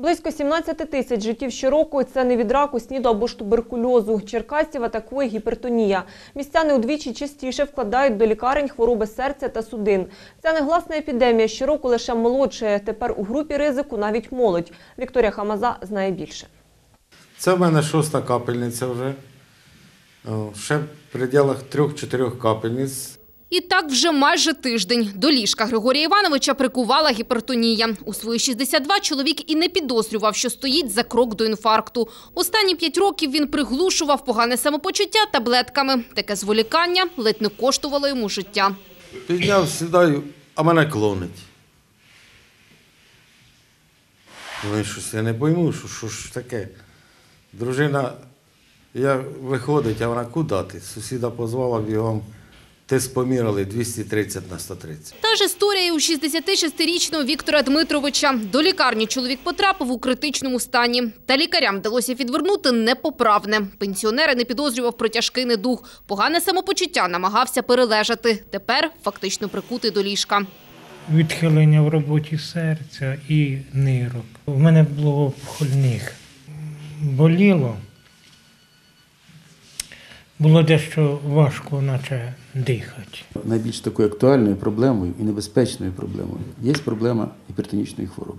Близько 17 тисяч життів щороку – це не від раку, сніду або ж туберкульозу. Черкасів атакує гіпертонія. Містяни удвічі частіше вкладають до лікарень хвороби серця та судин. Ця негласна епідемія щороку лише молодшає. Тепер у групі ризику навіть молодь. Вікторія Хамаза знає більше. Це в мене шоста капельниця вже. Ще в пределах трьох-чотирьох капельниць. І так вже майже тиждень. До ліжка Григорія Івановича прикувала гіпертонія. У свої 62 чоловік і не підозрював, що стоїть за крок до інфаркту. Останні п'ять років він приглушував погане самопочуття таблетками. Таке зволікання ледь не коштувало йому життя. Підняв, сідаю, а мене клонить. Ну щось я не пойму, що, що ж таке. Дружина, я виходить, а вона куди? Сусіда позвала бігом. Тиск поміряли 230 на 130. Та ж історія і у 66-річного Віктора Дмитровича. До лікарні чоловік потрапив у критичному стані. Та лікарям вдалося відвернути непоправне. Пенсіонера не підозрював про тяжкий недуг. Погане самопочуття намагався перележати. Тепер фактично прикутий до ліжка. відхилення в роботі серця і нирок. У мене було похольних. Боліло. Було дещо важко, наче дихати. Найбільш такою актуальною проблемою і небезпечною проблемою є проблема гіпертонічної хвороби.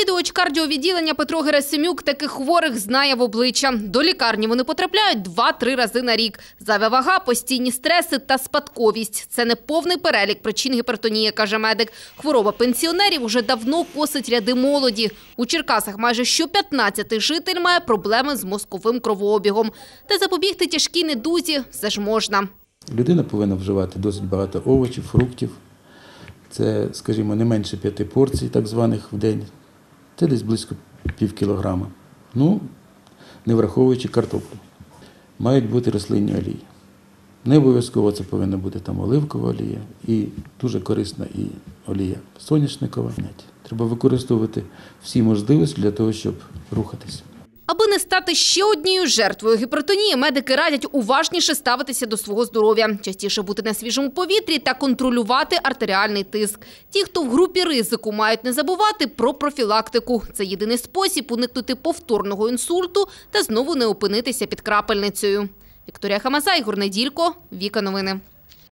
Завідувач кардіовідділення Петро Герасимюк таких хворих знає в обличчя. До лікарні вони потрапляють 2-3 рази на рік. Зайва вага, постійні стреси та спадковість. Це не повний перелік причин гіпертонії, каже медик. Хвороба пенсіонерів уже давно косить ряди молоді. У Черкасах майже щоп'ятнадцятий житель має проблеми з мозковим кровообігом. Та запобігти тяжкій недузі все ж можна. Людина повинна вживати досить багато овочів, фруктів. Це, скажімо, не менше п'яти порцій, так званих в день. Це десь близько пів кілограма. Ну, не враховуючи картоплю. Мають бути рослинні олії. Не обов'язково це повинна бути там оливкова олія і дуже корисна і олія соняшникова. Треба використовувати всі можливості для того, щоб рухатися. Стати ще однією жертвою гіпертонії, медики радять уважніше ставитися до свого здоров'я, частіше бути на свіжому повітрі та контролювати артеріальний тиск. Ті, хто в групі ризику, мають не забувати про профілактику. Це єдиний спосіб уникнути повторного інсульту та знову не опинитися під крапельницею. Вікторія Хамаза, Ігор Неділько, Віка Новини.